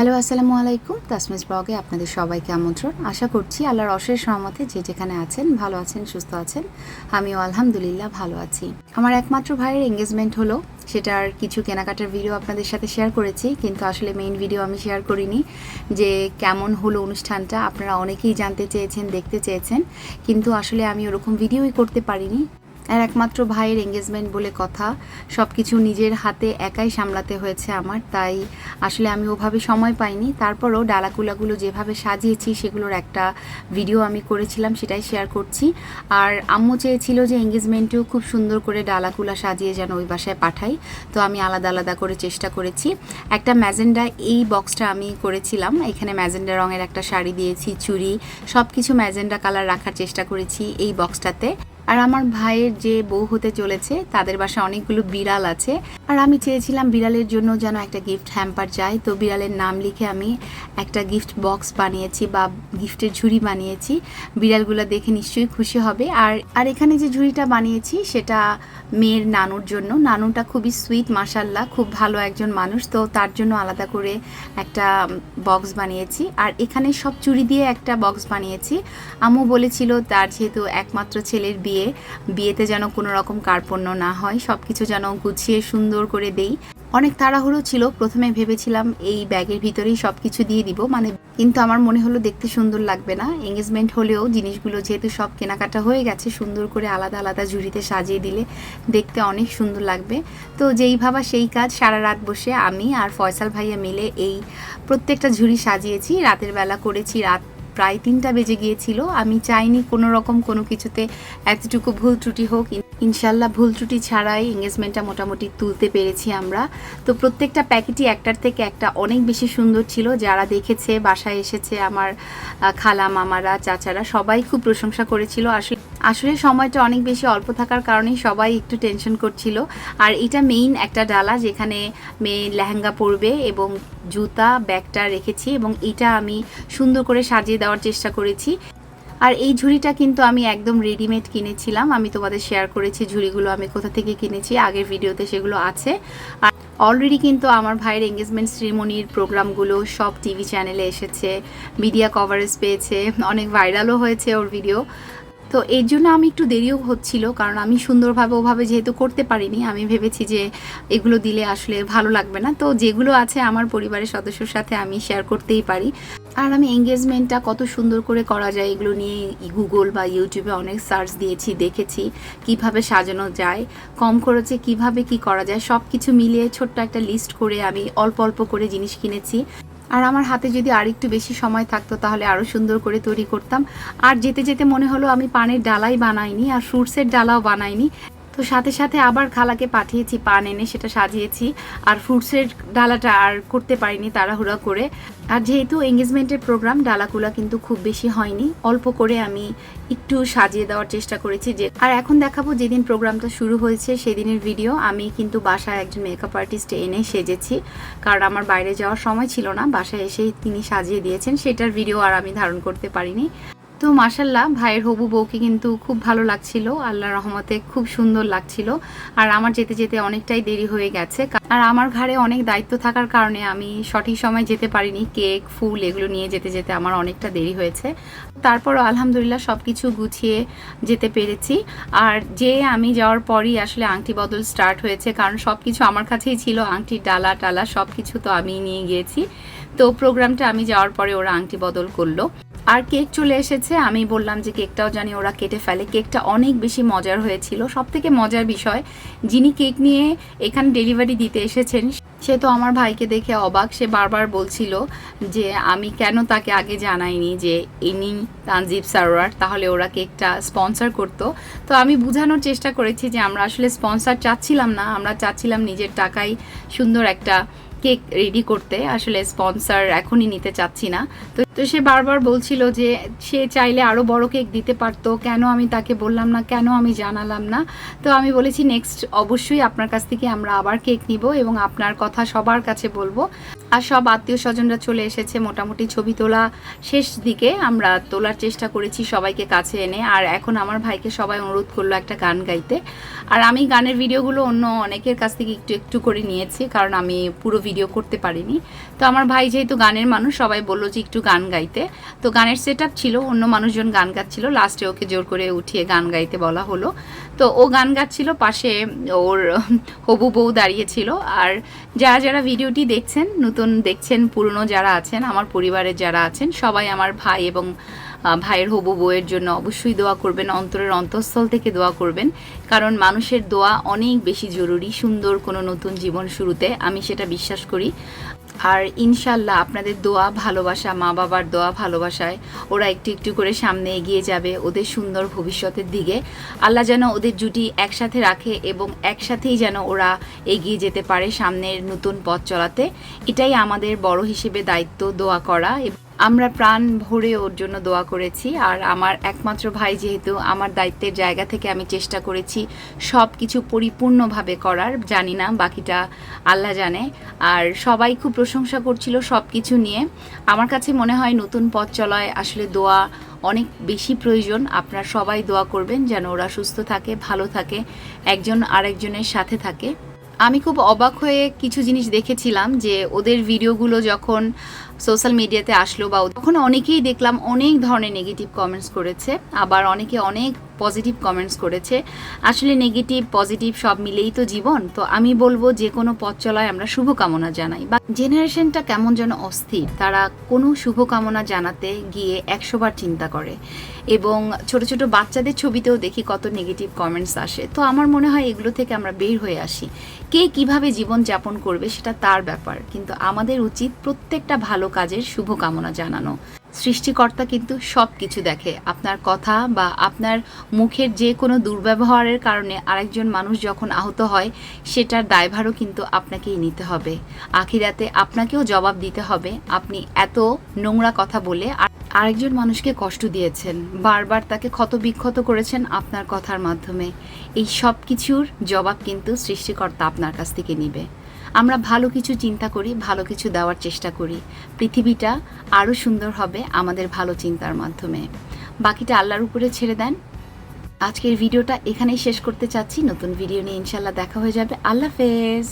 Hello, আসসালামু আলাইকুম। তাসমিস ব্লগে আপনাদের সবাইকে আমন্ত্রণ। আশা করছি আল্লাহর অশেষ রহমতে যে যেখানে আছেন, ভালো আছেন, সুস্থ আছেন, আমিও আলহামদুলিল্লাহ ভালো আছি। আমার একমাত্র ভাইয়ের এঙ্গেজমেন্ট হলো সেটার কিছু কেনাকাটার ভিডিও আপনাদের সাথে শেয়ার করেছি, কিন্তু আসলে মেইন ভিডিও আমি শেয়ার করিনি, যে কেমন হলো অনুষ্ঠানটা, আপনারা অনেকেই জানতে চেয়েছেন, দেখতে চেয়েছেন, কিন্তু আসলে আমি ওরকম ভিডিওই করতে পারিনি। আর একমাত্র ভাইয়ের এঙ্গেজমেন্ট বলে কথা সব কিছু নিজের হাতে একাই সামলাতে হয়েছে আমার, তাই আসলে আমি ওভাবে সময় পাইনি। তারপরও ডালাকুলাগুলো যেভাবে সাজিয়েছি, সেগুলোর একটা ভিডিও আমি করেছিলাম, সেটাই শেয়ার করছি। আর আম্মু চেয়েছিল যে এঙ্গেজমেন্টেও খুব সুন্দর করে ডালাকুলা সাজিয়ে যেন ওই বাসায় পাঠাই। তো আমি আলাদা আলাদা করে চেষ্টা করেছি। একটা ম্যাজেন্ডা, এই বক্সটা আমি করেছিলাম। এখানে ম্যাজেন্ডা রঙের একটা শাড়ি দিয়েছি, চুড়ি সব কিছু ম্যাজেন্ডা কালার রাখার চেষ্টা করেছি এই বক্সটাতে আর আমার ভাইয়ের যে বউ হতে চলেছে, তাদের বাসায় অনেকগুলো বিড়াল আছে। আর আমি চেয়েছিলাম বিড়ালের জন্য যেন একটা গিফট হ্যাম্পার চাই। তো বিড়ালের নাম লিখে আমি একটা গিফট বক্স বানিয়েছি বা গিফটের ঝুড়ি বানিয়েছি। বিড়ালগুলো দেখে নিশ্চয়ই খুশি হবে। আর আর এখানে যে ঝুড়িটা বানিয়েছি, সেটা মেয়ের নানুর জন্য। নানুটা খুবই সুইট মাসাল্লাহ খুব ভালো একজন মানুষ। তো তার জন্য আলাদা করে একটা বক্স বানিয়েছি। আর এখানে সব চুড়ি দিয়ে একটা বক্স বানিয়েছি। আম্মু বলেছিল তার যেহেতু একমাত্র ছেলের বিয়ে বিয়েতে যেন কোনো রকম কার্পণ্য না হয় সব কিছু যেন গুছিয়ে সুন্দর করে দেই। অনেক তাড়াহুড়ো ছিল, প্রথমে ভেবেছিলাম এই ব্যাগের ভিতরেই সব কিছু দিয়ে দিব মানে কিন্তু আমার মনে হলো দেখতে সুন্দর লাগবে না। এঙ্গেজমেন্ট হলেও জিনিসগুলো যেহেতু সব কেনাকাটা হয়ে গেছে, সুন্দর করে আলাদা আলাদা ঝুড়িতে সাজিয়ে দিলে দেখতে অনেক সুন্দর লাগবে। তো যেই ভাবা সেই কাজ, সারা রাত বসে আমি আর ফয়সাল ভাইয়া মিলে এই প্রত্যেকটা ঝুড়ি সাজিয়েছি। রাতের বেলা করেছি, রাত প্রায় তিনটা বেজে গিয়েছিল। আমি চাইনি কোনো রকম কোনো কিছুতে এতটুকু ভুল ত্রুটি হোক। ইনশাল্লাহ ভুল ত্রুটি ছাড়াই এঙ্গেজমেন্টটা মোটামুটি তুলতে পেরেছি আমরা। তো প্রত্যেকটা প্যাকেটই একটার থেকে একটা অনেক বেশি সুন্দর ছিল। যারা দেখেছে, বাসায় এসেছে আমার খালা মামারা, চাচারা, সবাই খুব প্রশংসা করেছিল। আসলে আসলে সময়টা অনেক বেশি অল্প থাকার কারণেই সবাই একটু টেনশন করছিল। আর এটা মেইন একটা ডালা যেখানে মেয়ে লেহেঙ্গা পরবে এবং জুতা, ব্যাগটা রেখেছি এবং এটা আমি সুন্দর করে সাজিয়ে দেওয়ার চেষ্টা করেছি। আর এই ঝুড়িটা কিন্তু আমি একদম রেডিমেড কিনেছিলাম। আমি তোমাদের শেয়ার করেছি ঝুড়িগুলো, আমি কোথা থেকে কিনেছি, আগের ভিডিওতে সেগুলো আছে। আর অলরেডি কিন্তু আমার ভাইয়ের এঙ্গেজমেন্ট সেরিমনির প্রোগ্রামগুলো সব টিভি চ্যানেলে এসেছে মিডিয়া কভারেজ পেয়েছে, অনেক ভাইরালও হয়েছে ওর ভিডিও তো এর জন্য আমি একটু দেরিও হচ্ছিল, কারণ আমি সুন্দরভাবে ওভাবে যেহেতু করতে পারিনি, আমি ভেবেছি যে এগুলো দিলে আসলে ভালো লাগবে না। তো যেগুলো আছে আমার পরিবারের সদস্যর সাথে আমি শেয়ার করতেই পারি। আর আমি এঙ্গেজমেন্টটা কত সুন্দর করে করা যায় এগুলো নিয়ে গুগল বা ইউটিউবে অনেক সার্চ দিয়েছি, দেখেছি কীভাবে সাজানো যায়, কম খরচে কীভাবে কি করা যায় সব কিছু মিলিয়ে ছোট্ট একটা লিস্ট করে আমি অল্প অল্প করে জিনিস কিনেছি। আর আমার হাতে যদি আর একটু বেশি সময় থাকতো তাহলে আরও সুন্দর করে তৈরি করতাম। আর যেতে যেতে মনে হলো আমি পানের ডালাই বানাইনি আর ফ্রুটসের ডালাও বানাইনি। তো সাথে সাথে আবার খালাকে পাঠিয়েছি, পান এনে সেটা সাজিয়েছি। আর ফ্রুটসের ডালাটা আর করতে পারিনি তাড়াহুড়া করে। আর যেহেতু এঙ্গেজমেন্টের প্রোগ্রাম ডালাকুলা কিন্তু খুব বেশি হয়নি। অল্প করে আমি একটু সাজিয়ে দেওয়ার চেষ্টা করেছি যে আর এখন দেখাবো যেদিন প্রোগ্রামটা শুরু হয়েছে সেদিনের ভিডিও। আমি কিন্তু বাসায় একজন মেকআপ আর্টিস্ট এনে সেজেছি। কারণ আমার বাইরে যাওয়ার সময় ছিল না। বাসায় এসেই তিনি সাজিয়ে দিয়েছেন। সেটার ভিডিও আর আমি ধারণ করতে পারিনি। তো মাসাল্লাহ ভাইয়ের হবু বউকে কিন্তু খুব ভালো লাগছিল আল্লাহ রহমতে খুব সুন্দর লাগছিল। আর আমার যেতে যেতে অনেকটাই দেরি হয়ে গেছে আর আমার ঘাড়ে অনেক দায়িত্ব থাকার কারণে আমি সঠিক সময় যেতে পারিনি, কেক, ফুল এগুলো নিয়ে যেতে যেতে আমার অনেকটা দেরি হয়েছে। তারপরও আলহামদুলিল্লাহ সব কিছু গুছিয়ে যেতে পেরেছি। আর যে আমি যাওয়ার পরই আসলে আংটি বদল স্টার্ট হয়েছে, কারণ সব কিছু আমার কাছেই ছিল আংটির ডালা টালা সব কিছু তো আমি নিয়ে গিয়েছি। তো প্রোগ্রামটা আমি যাওয়ার পরে ওরা আংটি বদল করল। আর কেক চলে এসেছে। আমি বললাম যে কেকটাও জানি ওরা কেটে ফেলে। কেকটা অনেক বেশি মজার হয়েছিল। সব থেকে মজার বিষয়, যিনি কেক নিয়ে এখানে ডেলিভারি দিতে এসেছেন, সে তো আমার ভাইকে দেখে অবাক। সে বারবার বলছিল যে আমি কেন তাকে আগে জানাইনি যে ইনি তানজিব সারোয়ার, তাহলে ওরা কেকটা স্পন্সর করতো। তো আমি বোঝানোর চেষ্টা করেছি যে আমরা আসলে স্পন্সর চাচ্ছিলাম না। আমরা চাচ্ছিলাম নিজের টাকায় সুন্দর একটা কেক রেডি করতে। আসলে স্পন্সর এখনই নিতে চাচ্ছি না। তো তো সে বারবার বলছিল যে সে চাইলে আরও বড় কেক দিতে পারতো, কেন আমি তাকে বললাম না, কেন আমি জানালাম না? তো আমি বলেছি নেক্সট অবশ্যই আপনার কাছ থেকে আমরা আবার কেক নিব এবং আপনার কথা সবার কাছে বলব। আর সব আত্মীয় স্বজনরা চলে এসেছে, মোটামুটি ছবি তোলা শেষ দিকে। আমরা তোলার চেষ্টা করেছি সবাইকে কাছে এনে। আর এখন আমার ভাইকে সবাই অনুরোধ করল একটা গান গাইতে। আর আমি গানের ভিডিওগুলো অন্য অনেকের কাছ থেকে একটু একটু করে নিয়েছি, কারণ আমি পুরো ভিডিও করতে পারিনি। তো আমার ভাই যেহেতু গানের মানুষ, সবাই বলল যে একটু গান গাইতে। তো গানের সেট ছিল, অন্য মানুষজন গান গাচ্ছিল। লাস্টে ওকে জোর করে উঠিয়ে গান গাইতে বলা হলো। তো ও গান গাচ্ছিল, পাশে ওর হবু বউ দাঁড়িয়েছিল আর যারা যারা ভিডিওটি দেখছেন, নতুন দেখছেন, পুরনো যারা আছেন, আমার পরিবারের যারা আছেন, সবাই আমার ভাই এবং ভাইয়ের হবু বউয়ের জন্য অবশ্যই দোয়া করবেন, অন্তরের অন্তঃস্থল থেকে দোয়া করবেন। কারণ মানুষের দোয়া অনেক বেশি জরুরি সুন্দর কোনো নতুন জীবন শুরুতে, আমি সেটা বিশ্বাস করি। আর ইনশাল্লাহ আপনাদের দোয়া, ভালোবাসা, মা বাবার দোয়া, ভালোবাসায় ওরা একটু একটু করে সামনে এগিয়ে যাবে ওদের সুন্দর ভবিষ্যতের দিকে। আল্লাহ যেন ওদের জুটি একসাথে রাখে এবং একসাথেই যেন ওরা এগিয়ে যেতে পারে সামনের নতুন পথ চলাতে। এটাই আমাদের বড় হিসেবে দায়িত্ব দোয়া করা এবং আমরা প্রাণ ভরে ওর জন্য দোয়া করেছি। আর আমার একমাত্র ভাই যেহেতু আমার দায়িত্বের জায়গা থেকে আমি চেষ্টা করেছি সব কিছু পরিপূর্ণভাবে করার, জানি না বাকিটা আল্লাহ জানে। আর সবাই খুব প্রশংসা করছিল সব কিছু নিয়ে। আমার কাছে মনে হয় নতুন পথ চলায় আসলে দোয়া অনেক বেশি প্রয়োজন। আপনারা সবাই দোয়া করবেন যেন ওরা সুস্থ থাকে, ভালো থাকে, একজন আরেকজনের সাথে থাকে। আমি খুব অবাক হয়ে কিছু জিনিস দেখেছিলাম যে ওদের ভিডিওগুলো যখন সোশ্যাল মিডিয়াতে আসলো বা তখন অনেকেই দেখলাম অনেক ধরনের নেগেটিভ কমেন্টস করেছে, আবার অনেকে অনেক পজিটিভ কমেন্টস করেছে। আসলে নেগেটিভ পজিটিভ সব মিলেই তো জীবন। তো আমি বলব যে কোনো পথ চলায় আমরা শুভকামনা জানাই। বা জেনারেশনটা কেমন যেন অস্থির, তারা কোনো শুভকামনা জানাতে গিয়ে একশোবার চিন্তা করে এবং ছোট ছোট বাচ্চাদের ছবিতেও দেখি কত নেগেটিভ কমেন্টস আসে। তো আমার মনে হয় এগুলো থেকে আমরা বের হয়ে আসি। কে কীভাবে জীবন যাপন করবে সেটা তার ব্যাপার, কিন্তু আমাদের উচিত প্রত্যেকটা ভালো কাজের শুভকামনা জানানো। সৃষ্টিকর্তা কিন্তু সব কিছু দেখে। আপনার কথা বা আপনার মুখের যে কোনো দুর্ব্যবহারের কারণে আরেকজন মানুষ যখন আহত হয়, সেটার দায়ভারও কিন্তু আপনাকেই নিতে হবে। আখিরাতে আপনাকেও জবাব দিতে হবে। আপনি এত নোংরা কথা বলে আর- আরেকজন মানুষকে কষ্ট দিয়েছেন। বারবার তাকে ক্ষত বিক্ষত করেছেন আপনার কথার মাধ্যমে। এই সব কিছুর জবাব কিন্তু সৃষ্টিকর্তা আপনার কাছ থেকে নিবে। আমরা ভালো কিছু চিন্তা করি, ভালো কিছু দেওয়ার চেষ্টা করি। পৃথিবীটা আরও সুন্দর হবে আমাদের ভালো চিন্তার মাধ্যমে। বাকিটা আল্লাহর উপরে ছেড়ে দেন। আজকের ভিডিওটা এখানেই শেষ করতে চাচ্ছি। নতুন ভিডিও নিয়ে ইনশাল্লাহ দেখা হয়ে যাবে। আল্লাহ হাফেজ।